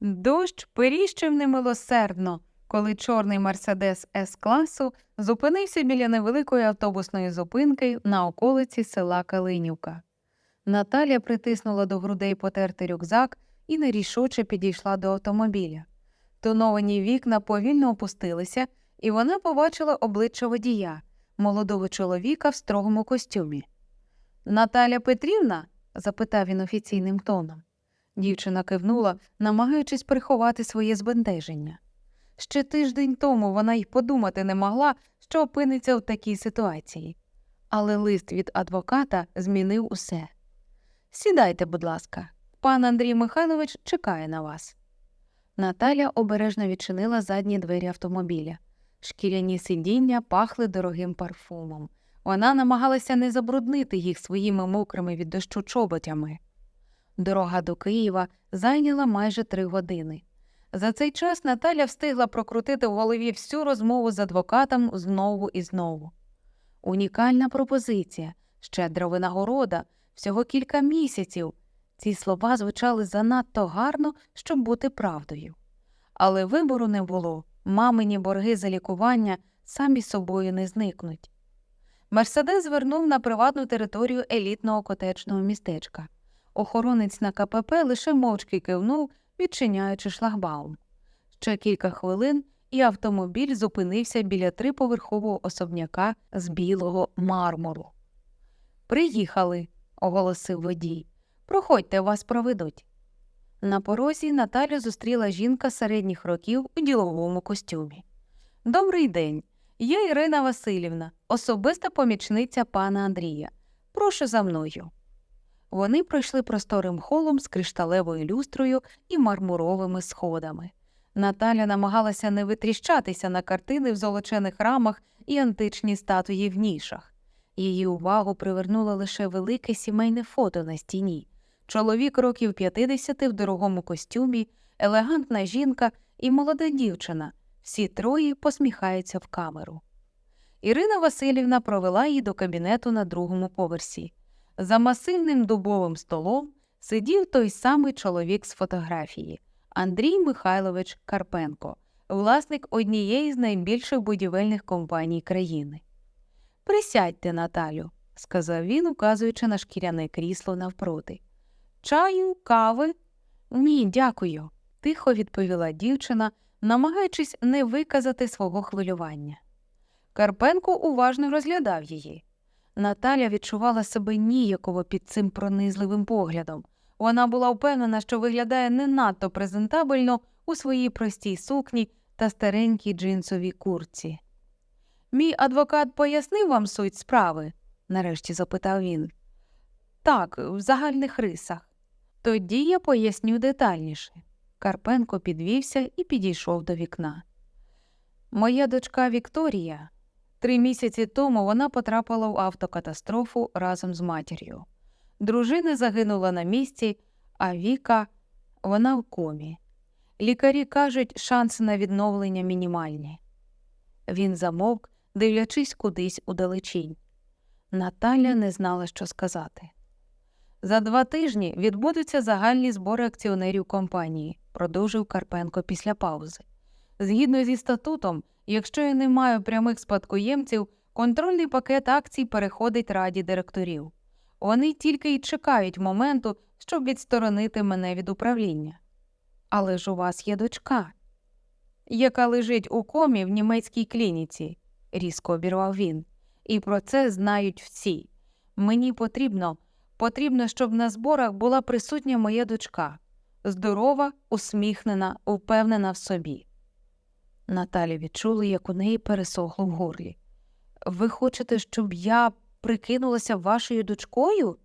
Дощ періщив немилосердно, коли чорний мерседес С класу зупинився біля невеликої автобусної зупинки на околиці села Калинівка. Наталя притиснула до грудей потертий рюкзак і нерішуче підійшла до автомобіля. Тоновані вікна повільно опустилися, і вона побачила обличчя водія, молодого чоловіка в строгому костюмі. Наталя Петрівна? запитав він офіційним тоном. Дівчина кивнула, намагаючись приховати своє збентеження. Ще тиждень тому вона й подумати не могла, що опиниться в такій ситуації. Але лист від адвоката змінив усе. Сідайте, будь ласка, пан Андрій Михайлович чекає на вас. Наталя обережно відчинила задні двері автомобіля. Шкіряні сидіння пахли дорогим парфумом. Вона намагалася не забруднити їх своїми мокрими від дощу чоботями. Дорога до Києва зайняла майже три години. За цей час Наталя встигла прокрутити в голові всю розмову з адвокатом знову і знову. Унікальна пропозиція, щедра винагорода, всього кілька місяців. Ці слова звучали занадто гарно, щоб бути правдою. Але вибору не було, мамині борги за лікування самі собою не зникнуть. Мерседес звернув на приватну територію елітного котечного містечка. Охоронець на КПП лише мовчки кивнув, відчиняючи шлагбаум. Ще кілька хвилин, і автомобіль зупинився біля триповерхового особняка з білого мармуру. Приїхали, оголосив водій. Проходьте, вас проведуть. На порозі Наталю зустріла жінка середніх років у діловому костюмі. Добрий день. Я Ірина Васильівна, особиста помічниця пана Андрія. Прошу за мною. Вони пройшли просторим холом з кришталевою люстрою і мармуровими сходами. Наталя намагалася не витріщатися на картини в золочених рамах і античні статуї в нішах. Її увагу привернуло лише велике сімейне фото на стіні. Чоловік років 50 в дорогому костюмі, елегантна жінка і молода дівчина. Всі троє посміхаються в камеру. Ірина Васильівна провела її до кабінету на другому поверсі. За масивним дубовим столом сидів той самий чоловік з фотографії Андрій Михайлович Карпенко, власник однієї з найбільших будівельних компаній країни. Присядьте, Наталю, сказав він, указуючи на шкіряне крісло навпроти. Чаю, кави? Ні, дякую, тихо відповіла дівчина, намагаючись не виказати свого хвилювання. Карпенко уважно розглядав її. Наталя відчувала себе ніяково під цим пронизливим поглядом. Вона була впевнена, що виглядає не надто презентабельно у своїй простій сукні та старенькій джинсовій курці. Мій адвокат пояснив вам суть справи? нарешті запитав він. Так, в загальних рисах. Тоді я поясню детальніше. Карпенко підвівся і підійшов до вікна. Моя дочка Вікторія. Три місяці тому вона потрапила в автокатастрофу разом з матір'ю. Дружина загинула на місці, а Віка вона в комі. Лікарі кажуть, шанси на відновлення мінімальні. Він замовк, дивлячись кудись удалечінь. Наталя не знала, що сказати. За два тижні відбудуться загальні збори акціонерів компанії, продовжив Карпенко після паузи. Згідно зі статутом, якщо я не маю прямих спадкоємців, контрольний пакет акцій переходить раді директорів. Вони тільки й чекають моменту, щоб відсторонити мене від управління. Але ж у вас є дочка, яка лежить у комі в німецькій клініці, різко обірвав він. І про це знають всі. Мені потрібно, потрібно, щоб на зборах була присутня моя дочка, здорова, усміхнена, впевнена в собі. Наталі відчули, як у неї пересохло в горлі. Ви хочете, щоб я прикинулася вашою дочкою?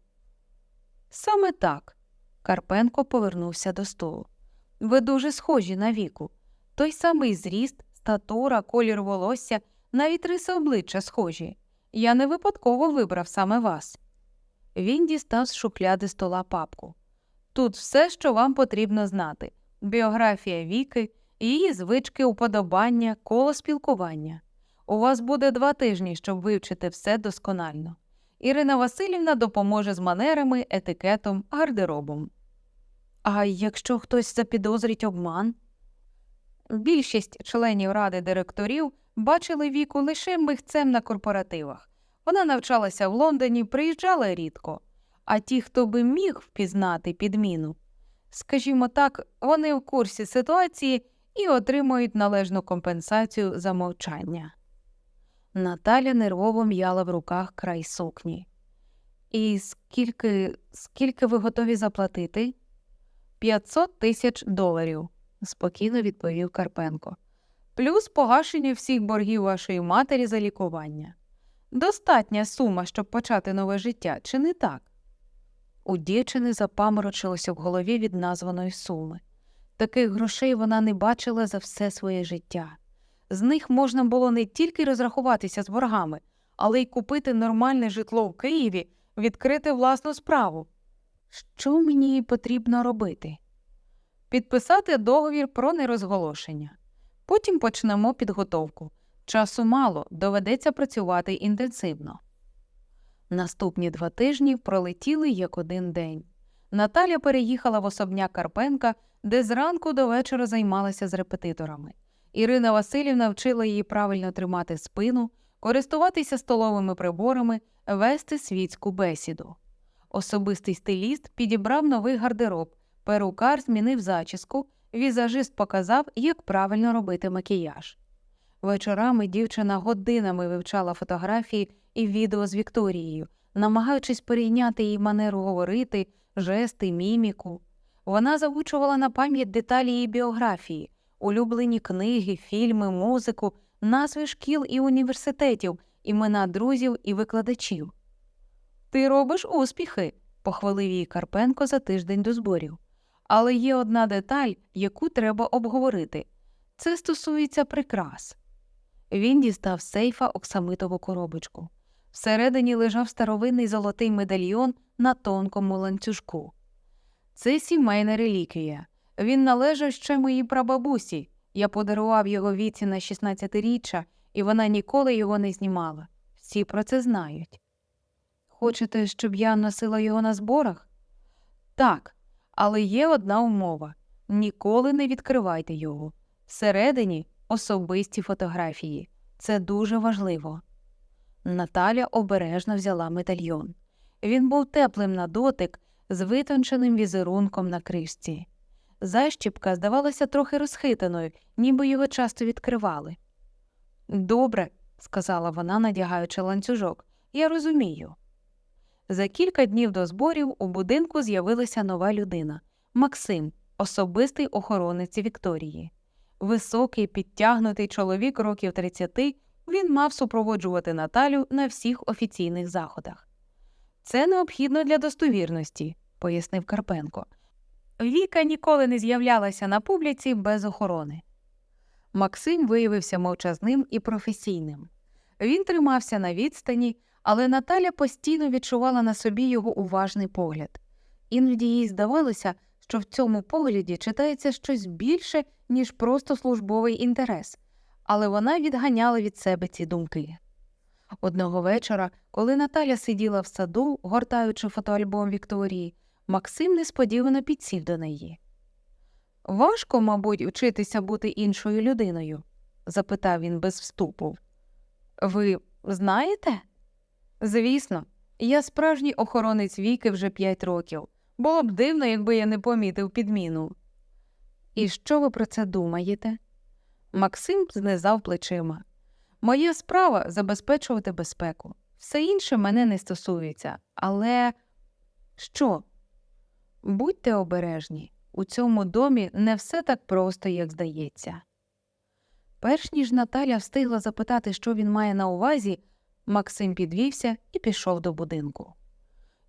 Саме так. Карпенко повернувся до столу. Ви дуже схожі на віку. Той самий зріст, статура, колір волосся, навіть риси обличчя схожі. Я не випадково вибрав саме вас. Він дістав з шухляди стола папку. Тут все, що вам потрібно знати: біографія віки, її звички, уподобання, коло спілкування. У вас буде два тижні, щоб вивчити все досконально. Ірина Васильівна допоможе з манерами, етикетом, гардеробом. А якщо хтось запідозрить обман? Більшість членів ради директорів бачили віку лише михцем на корпоративах. Вона навчалася в Лондоні, приїжджала рідко. А ті, хто би міг впізнати підміну, скажімо так, вони в курсі ситуації і отримують належну компенсацію за мовчання. Наталя нервово м'яла в руках край сукні. І скільки, скільки ви готові заплатити? 500 тисяч доларів, спокійно відповів Карпенко. Плюс погашення всіх боргів вашої матері за лікування. Достатня сума, щоб почати нове життя, чи не так? У дівчини запаморочилося в голові від названої суми. Таких грошей вона не бачила за все своє життя. З них можна було не тільки розрахуватися з боргами, але й купити нормальне житло в Києві, відкрити власну справу. Що мені потрібно робити? Підписати договір про нерозголошення. Потім почнемо підготовку. Часу мало, доведеться працювати інтенсивно. Наступні два тижні пролетіли як один день. Наталя переїхала в особняк Карпенка, де зранку до вечора займалася з репетиторами. Ірина Васильівна вчила її правильно тримати спину, користуватися столовими приборами, вести світську бесіду. Особистий стиліст підібрав новий гардероб, перукар змінив зачіску, візажист показав, як правильно робити макіяж. Вечорами дівчина годинами вивчала фотографії і відео з Вікторією, намагаючись перейняти її манеру говорити, жести, міміку. Вона заучувала на пам'ять деталі її біографії, улюблені книги, фільми, музику, назви шкіл і університетів, імена друзів і викладачів. Ти робиш успіхи, похвалив її Карпенко за тиждень до зборів. Але є одна деталь, яку треба обговорити. Це стосується прикрас. Він дістав сейфа оксамитову коробочку. Всередині лежав старовинний золотий медальйон на тонкому ланцюжку. Це сімейна реліквія. Він належав ще моїй прабабусі. Я подарував його віці на 16-річчя, і вона ніколи його не знімала. Всі про це знають. Хочете, щоб я носила його на зборах? Так, але є одна умова ніколи не відкривайте його. Всередині особисті фотографії. Це дуже важливо. Наталя обережно взяла медальйон. Він був теплим на дотик з витонченим візерунком на кришці. Защіпка здавалася трохи розхитаною, ніби його часто відкривали. Добре, сказала вона, надягаючи ланцюжок, я розумію. За кілька днів до зборів у будинку з'явилася нова людина Максим, особистий охоронець Вікторії. Високий, підтягнутий чоловік років 30, він мав супроводжувати Наталю на всіх офіційних заходах. Це необхідно для достовірності, пояснив Карпенко. Віка ніколи не з'являлася на публіці без охорони. Максим виявився мовчазним і професійним. Він тримався на відстані, але Наталя постійно відчувала на собі його уважний погляд. Іноді їй здавалося, що в цьому погляді читається щось більше, ніж просто службовий інтерес, але вона відганяла від себе ці думки. Одного вечора, коли Наталя сиділа в саду, гортаючи фотоальбом Вікторії, Максим несподівано підсів до неї. Важко, мабуть, вчитися бути іншою людиною? запитав він без вступу. Ви знаєте? Звісно, я справжній охоронець віки вже п'ять років. Було б дивно, якби я не помітив підміну. І що ви про це думаєте? Максим знизав плечима. Моя справа забезпечувати безпеку. Все інше мене не стосується. Але що? Будьте обережні, у цьому домі не все так просто, як здається. Перш ніж Наталя встигла запитати, що він має на увазі, Максим підвівся і пішов до будинку.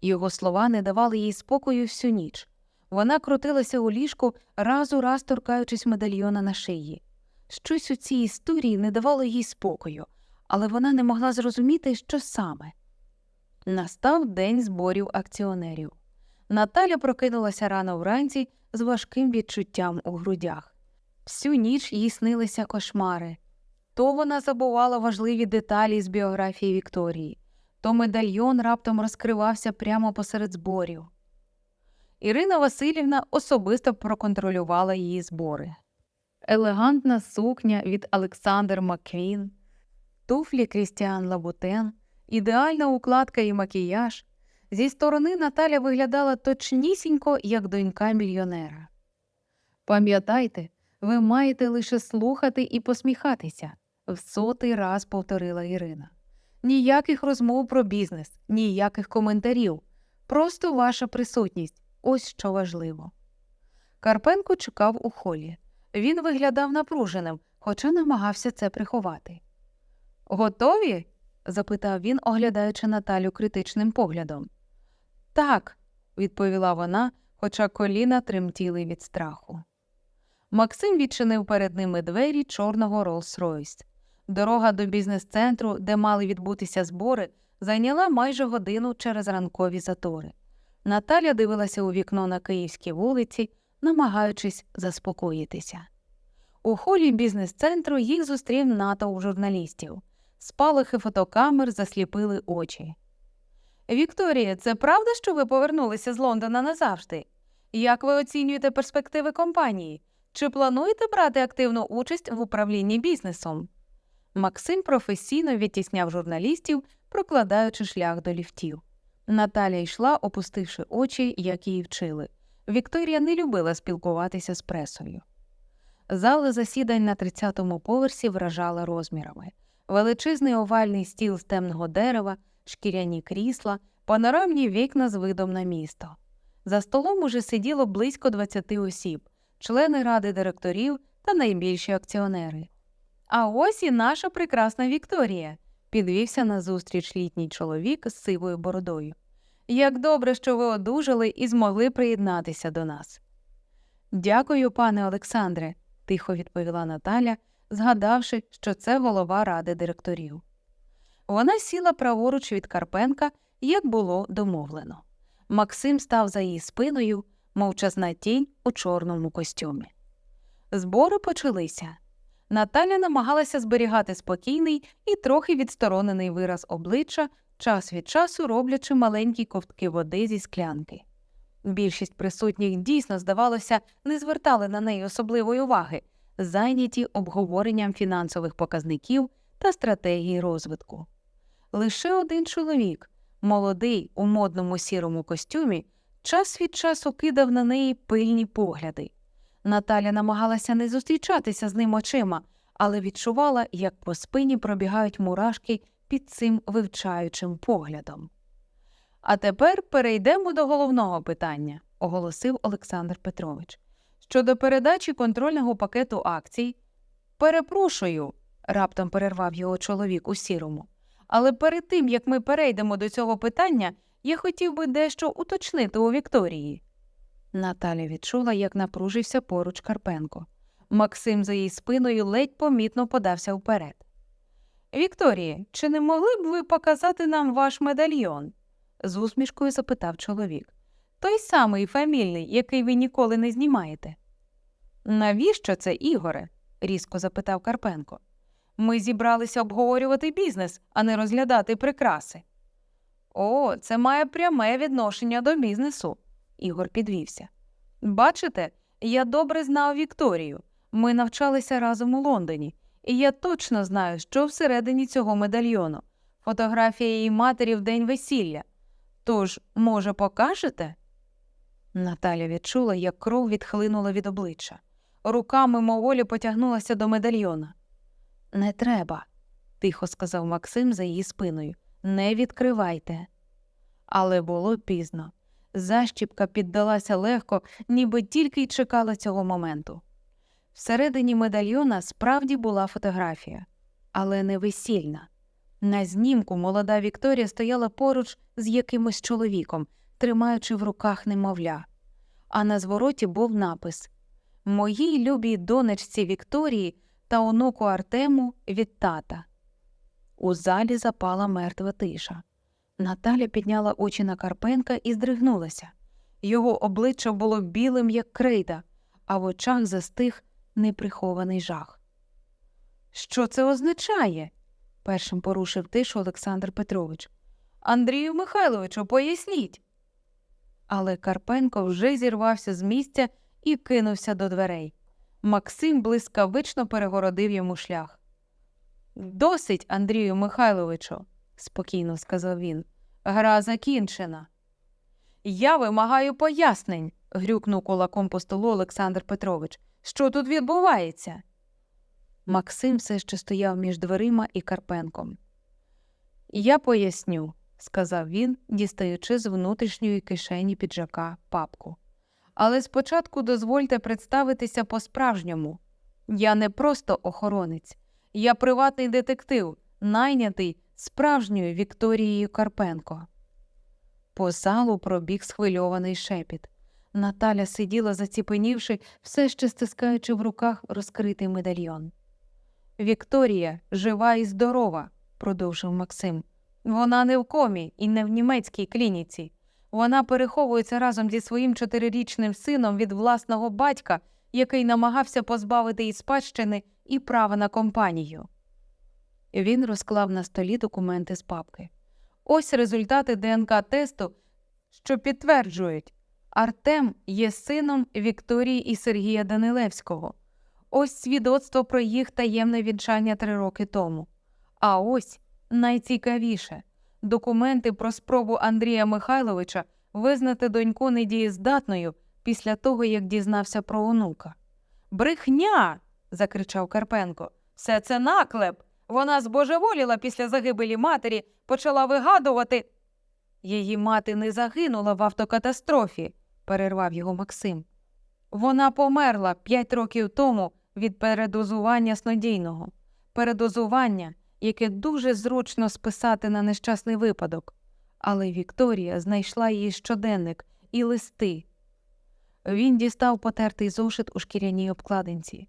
Його слова не давали їй спокою всю ніч. Вона крутилася у ліжку, раз у раз торкаючись медальйона на шиї. Щось у цій історії не давало їй спокою, але вона не могла зрозуміти, що саме. Настав день зборів акціонерів. Наталя прокинулася рано вранці з важким відчуттям у грудях. Всю ніч їй снилися кошмари. То вона забувала важливі деталі з біографії Вікторії, то медальйон раптом розкривався прямо посеред зборів. Ірина Васильівна особисто проконтролювала її збори. Елегантна сукня від Олександр Маквін, туфлі Крістіан Лабутен, ідеальна укладка і макіяж. Зі сторони Наталя виглядала точнісінько, як донька мільйонера. Пам'ятайте, ви маєте лише слухати і посміхатися, в сотий раз повторила Ірина. Ніяких розмов про бізнес, ніяких коментарів, просто ваша присутність ось що важливо. Карпенко чекав у холі. Він виглядав напруженим, хоча намагався це приховати. Готові? запитав він, оглядаючи Наталю критичним поглядом. Так, відповіла вона, хоча коліна тремтіли від страху. Максим відчинив перед ними двері чорного Роллс-Ройс. Дорога до бізнес-центру, де мали відбутися збори, зайняла майже годину через ранкові затори. Наталя дивилася у вікно на київській вулиці, намагаючись заспокоїтися. У холі бізнес-центру їх зустрів натовп журналістів. Спалахи фотокамер засліпили очі. Вікторія, це правда, що ви повернулися з Лондона назавжди? Як ви оцінюєте перспективи компанії? Чи плануєте брати активну участь в управлінні бізнесом? Максим професійно відтісняв журналістів, прокладаючи шлях до ліфтів. Наталя йшла, опустивши очі, як її вчили. Вікторія не любила спілкуватися з пресою. Зала засідань на 30-му поверсі вражала розмірами. Величезний овальний стіл з темного дерева, шкіряні крісла, панорамні вікна з видом на місто. За столом уже сиділо близько 20 осіб, члени ради директорів та найбільші акціонери. А ось і наша прекрасна Вікторія, підвівся назустріч літній чоловік з сивою бородою. Як добре, що ви одужали і змогли приєднатися до нас. Дякую, пане Олександре, тихо відповіла Наталя, згадавши, що це голова ради директорів. Вона сіла праворуч від Карпенка, як було домовлено. Максим став за її спиною, мовчазна тінь у чорному костюмі. Збори почалися. Наталя намагалася зберігати спокійний і трохи відсторонений вираз обличчя, час від часу роблячи маленькі ковтки води зі склянки. Більшість присутніх дійсно, здавалося, не звертали на неї особливої уваги, зайняті обговоренням фінансових показників та стратегії розвитку. Лише один чоловік, молодий у модному сірому костюмі, час від часу кидав на неї пильні погляди. Наталя намагалася не зустрічатися з ним очима, але відчувала, як по спині пробігають мурашки під цим вивчаючим поглядом. А тепер перейдемо до головного питання, оголосив Олександр Петрович. Щодо передачі контрольного пакету акцій. Перепрошую, раптом перервав його чоловік у сірому. Але перед тим як ми перейдемо до цього питання, я хотів би дещо уточнити у Вікторії. Наталя відчула, як напружився поруч Карпенко. Максим за її спиною ледь помітно подався вперед. Вікторія, чи не могли б ви показати нам ваш медальйон? з усмішкою запитав чоловік. Той самий фамільний, який ви ніколи не знімаєте. Навіщо це, Ігоре? різко запитав Карпенко. Ми зібралися обговорювати бізнес, а не розглядати прикраси. О, це має пряме відношення до бізнесу. Ігор підвівся. Бачите, я добре знав Вікторію. Ми навчалися разом у Лондоні, і я точно знаю, що всередині цього медальйону фотографія її матері в день весілля. Тож, може, покажете? Наталя відчула, як кров відхлинула від обличчя. Рука мимоволі потягнулася до медальйона. Не треба, тихо сказав Максим за її спиною. Не відкривайте. Але було пізно. Защіпка піддалася легко, ніби тільки й чекала цього моменту. Всередині медальйона справді була фотографія, але не весільна. На знімку молода Вікторія стояла поруч з якимось чоловіком, тримаючи в руках немовля, а на звороті був напис Моїй любій донечці Вікторії та онуку Артему від тата. У залі запала мертва тиша. Наталя підняла очі на Карпенка і здригнулася. Його обличчя було білим, як крейда, а в очах застиг неприхований жах. Що це означає? першим порушив тишу Олександр Петрович. Андрію Михайловичу, поясніть. Але Карпенко вже зірвався з місця і кинувся до дверей. Максим блискавично перегородив йому шлях. Досить, Андрію Михайловичу, спокійно сказав він. Гра закінчена. Я вимагаю пояснень, грюкнув кулаком по столу Олександр Петрович. Що тут відбувається? Максим все ще стояв між дверима і Карпенком. Я поясню, сказав він, дістаючи з внутрішньої кишені піджака папку. Але спочатку дозвольте представитися по-справжньому. Я не просто охоронець, я приватний детектив, найнятий справжньою Вікторією Карпенко. По залу пробіг схвильований шепіт. Наталя сиділа, заціпенівши, все ще стискаючи в руках розкритий медальйон. Вікторія жива і здорова, продовжив Максим. Вона не в комі і не в німецькій клініці. Вона переховується разом зі своїм чотирирічним сином від власного батька, який намагався позбавити її спадщини і права на компанію. Він розклав на столі документи з папки. Ось результати ДНК тесту, що підтверджують, Артем є сином Вікторії і Сергія Данилевського. Ось свідоцтво про їх таємне вінчання три роки тому. А ось найцікавіше документи про спробу Андрія Михайловича визнати доньку недієздатною після того, як дізнався про онука. Брехня. закричав Карпенко. Все це наклеп. Вона збожеволіла після загибелі матері, почала вигадувати. Її мати не загинула в автокатастрофі, перервав його Максим. Вона померла п'ять років тому від передозування снодійного, передозування, яке дуже зручно списати на нещасний випадок. Але Вікторія знайшла її щоденник і листи. Він дістав потертий зошит у шкіряній обкладинці.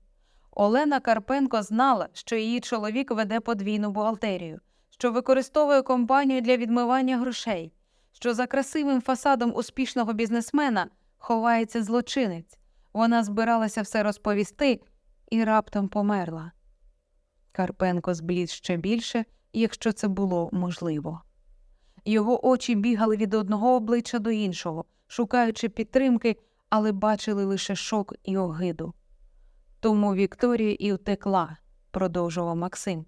Олена Карпенко знала, що її чоловік веде подвійну бухгалтерію, що використовує компанію для відмивання грошей, що за красивим фасадом успішного бізнесмена ховається злочинець. Вона збиралася все розповісти і раптом померла. Карпенко зблід ще більше, якщо це було можливо. Його очі бігали від одного обличчя до іншого, шукаючи підтримки, але бачили лише шок і огиду. Тому Вікторія і втекла, продовжував Максим.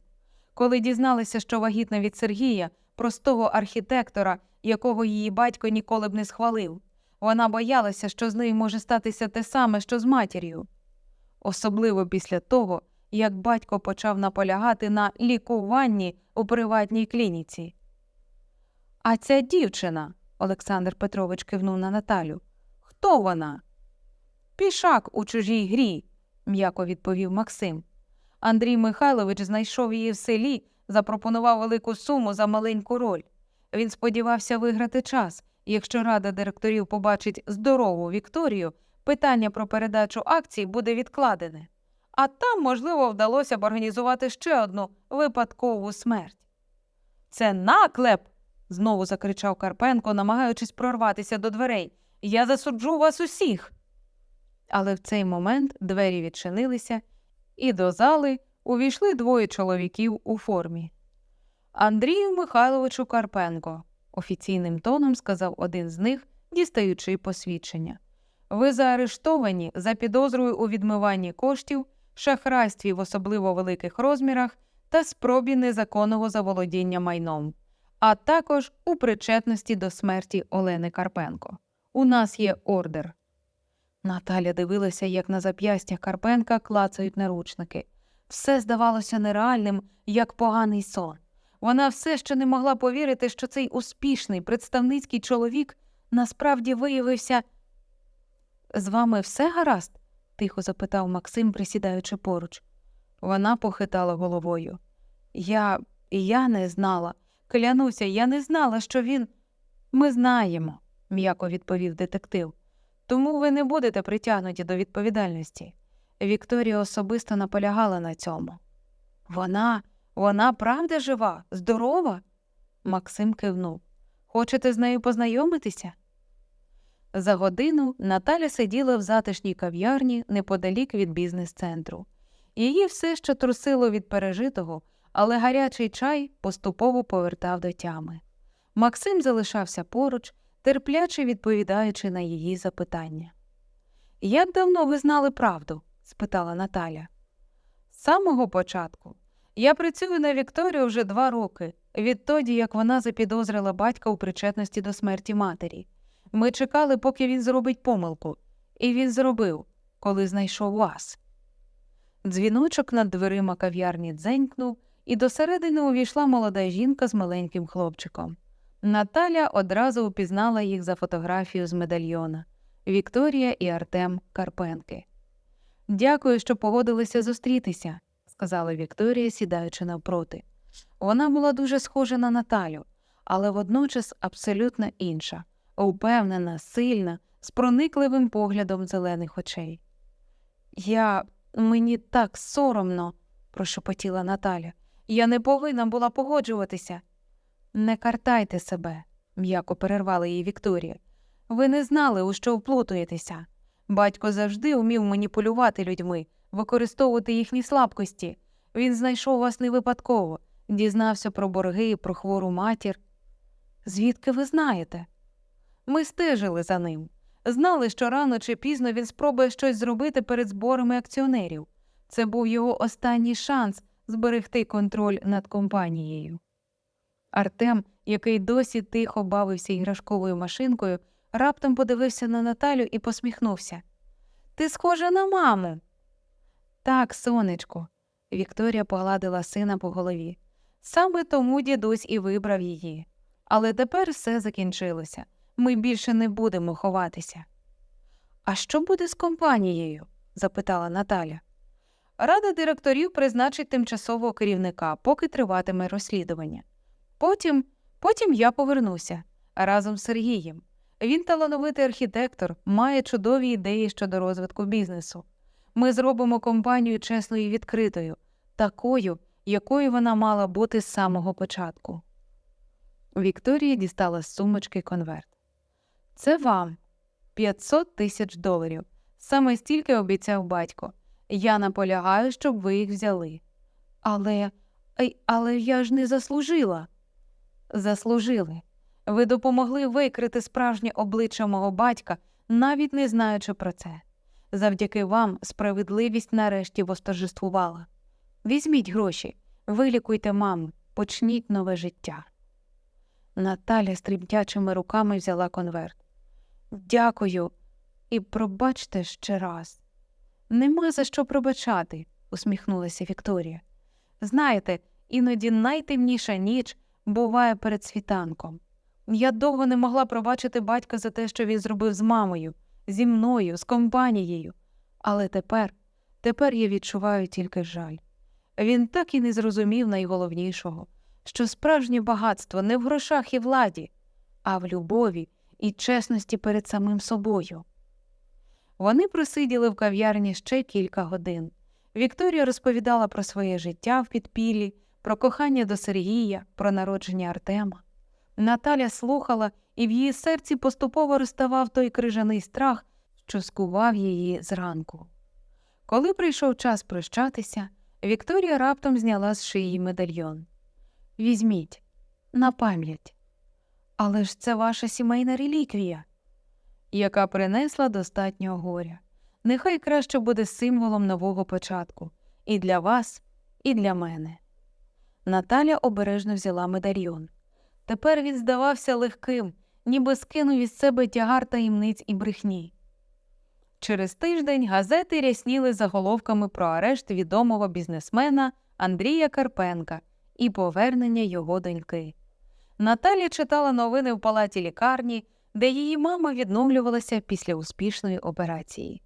Коли дізналася, що вагітна від Сергія, простого архітектора, якого її батько ніколи б не схвалив, вона боялася, що з нею може статися те саме, що з матір'ю. Особливо після того, як батько почав наполягати на лікуванні у приватній клініці. А ця дівчина, Олександр Петрович кивнув на Наталю. Хто вона? Пішак у чужій грі, м'яко відповів Максим. Андрій Михайлович знайшов її в селі, запропонував велику суму за маленьку роль. Він сподівався виграти час, якщо рада директорів побачить здорову Вікторію, питання про передачу акцій буде відкладене. А там, можливо, вдалося б організувати ще одну випадкову смерть. Це наклеп. знову закричав Карпенко, намагаючись прорватися до дверей. Я засуджу вас усіх. Але в цей момент двері відчинилися, і до зали увійшли двоє чоловіків у формі. Андрію Михайловичу Карпенко, офіційним тоном сказав один з них, дістаючи посвідчення. Ви заарештовані за підозрою у відмиванні коштів, шахрайстві в особливо великих розмірах та спробі незаконного заволодіння майном, а також у причетності до смерті Олени Карпенко. У нас є ордер. Наталя дивилася, як на зап'ястя Карпенка клацають наручники. Все здавалося нереальним, як поганий сон. Вона все ще не могла повірити, що цей успішний представницький чоловік насправді виявився. З вами все гаразд? тихо запитав Максим, присідаючи поруч. Вона похитала головою. Я я не знала. Клянуся, я не знала, що він. Ми знаємо, м'яко відповів детектив. Тому ви не будете притягнуті до відповідальності. Вікторія особисто наполягала на цьому. Вона, вона правда жива, здорова? Максим кивнув. Хочете з нею познайомитися? За годину Наталя сиділа в затишній кав'ярні неподалік від бізнес-центру. Її все ще трусило від пережитого, але гарячий чай поступово повертав до тями. Максим залишався поруч, терпляче відповідаючи на її запитання. Як давно ви знали правду? Спитала Наталя. З самого початку. Я працюю на Вікторію вже два роки, відтоді як вона запідозрила батька у причетності до смерті матері. Ми чекали, поки він зробить помилку, і він зробив, коли знайшов вас. Дзвіночок над дверима кав'ярні дзенькнув, і досередини увійшла молода жінка з маленьким хлопчиком. Наталя одразу упізнала їх за фотографію з медальйона Вікторія і Артем Карпенки. Дякую, що погодилися зустрітися, сказала Вікторія, сідаючи навпроти. Вона була дуже схожа на Наталю, але водночас абсолютно інша, упевнена, сильна, з проникливим поглядом зелених очей. Я мені так соромно, прошепотіла Наталя. Я не повинна була погоджуватися. Не картайте себе, м'яко перервала її Вікторія. Ви не знали, у що вплутуєтеся. Батько завжди вмів маніпулювати людьми, використовувати їхні слабкості. Він знайшов вас не випадково, дізнався про борги, про хвору матір. Звідки ви знаєте? Ми стежили за ним. Знали, що рано чи пізно він спробує щось зробити перед зборами акціонерів. Це був його останній шанс зберегти контроль над компанією. Артем, який досі тихо бавився іграшковою машинкою, раптом подивився на Наталю і посміхнувся. Ти схожа на маму. Так, сонечко, Вікторія погладила сина по голові. Саме тому дідусь і вибрав її. Але тепер все закінчилося. Ми більше не будемо ховатися. А що буде з компанією? запитала Наталя. Рада директорів призначить тимчасового керівника, поки триватиме розслідування. Потім, потім я повернуся разом з Сергієм. Він талановитий архітектор, має чудові ідеї щодо розвитку бізнесу. Ми зробимо компанію чесною і відкритою, такою, якою вона мала бути з самого початку. Вікторія дістала з сумочки конверт. Це вам 500 тисяч доларів. Саме стільки обіцяв батько. Я наполягаю, щоб ви їх взяли. Але, але я ж не заслужила. Заслужили. Ви допомогли викрити справжнє обличчя мого батька, навіть не знаючи про це. Завдяки вам справедливість нарешті восторжествувала. Візьміть гроші, вилікуйте маму, почніть нове життя. Наталя стрімтячими руками взяла конверт. Дякую і пробачте ще раз. Нема за що пробачати, усміхнулася Вікторія. Знаєте, іноді найтемніша ніч буває перед світанком. Я довго не могла пробачити батька за те, що він зробив з мамою, зі мною, з компанією. Але тепер, тепер я відчуваю тільки жаль. Він так і не зрозумів найголовнішого, що справжнє багатство не в грошах і владі, а в любові і чесності перед самим собою. Вони просиділи в кав'ярні ще кілька годин. Вікторія розповідала про своє життя в підпіллі, про кохання до Сергія, про народження Артема. Наталя слухала, і в її серці поступово розставав той крижаний страх, що скував її зранку. Коли прийшов час прощатися, Вікторія раптом зняла з шиї медальйон. Візьміть, на пам'ять. Але ж це ваша сімейна реліквія, яка принесла достатньо горя. Нехай краще буде символом нового початку і для вас, і для мене. Наталя обережно взяла медальйон. Тепер він здавався легким, ніби скинув із себе тягар таємниць і брехні. Через тиждень газети рясніли заголовками про арешт відомого бізнесмена Андрія Карпенка і повернення його доньки. Наталя читала новини в палаті лікарні, де її мама відновлювалася після успішної операції.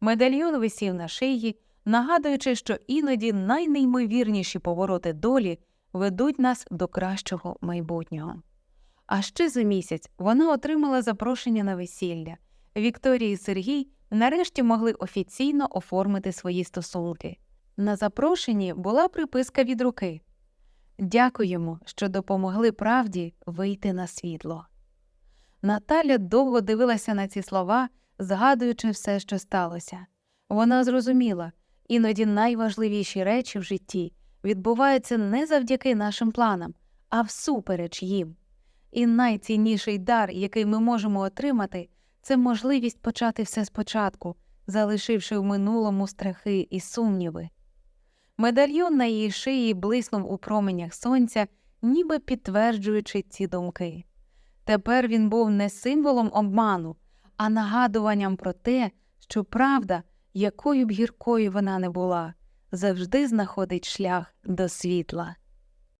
Медальйон висів на шиї, нагадуючи, що іноді найнеймовірніші повороти долі ведуть нас до кращого майбутнього. А ще за місяць вона отримала запрошення на весілля. Вікторія і Сергій нарешті могли офіційно оформити свої стосунки. На запрошенні була приписка від руки Дякуємо, що допомогли правді вийти на світло. Наталя довго дивилася на ці слова, згадуючи все, що сталося. Вона зрозуміла, іноді найважливіші речі в житті відбуваються не завдяки нашим планам, а всупереч їм. І найцінніший дар, який ми можемо отримати, це можливість почати все спочатку, залишивши в минулому страхи і сумніви. Медальйон на її шиї блиснув у променях сонця, ніби підтверджуючи ці думки. Тепер він був не символом обману, а нагадуванням про те, що правда, якою б гіркою вона не була, завжди знаходить шлях до світла.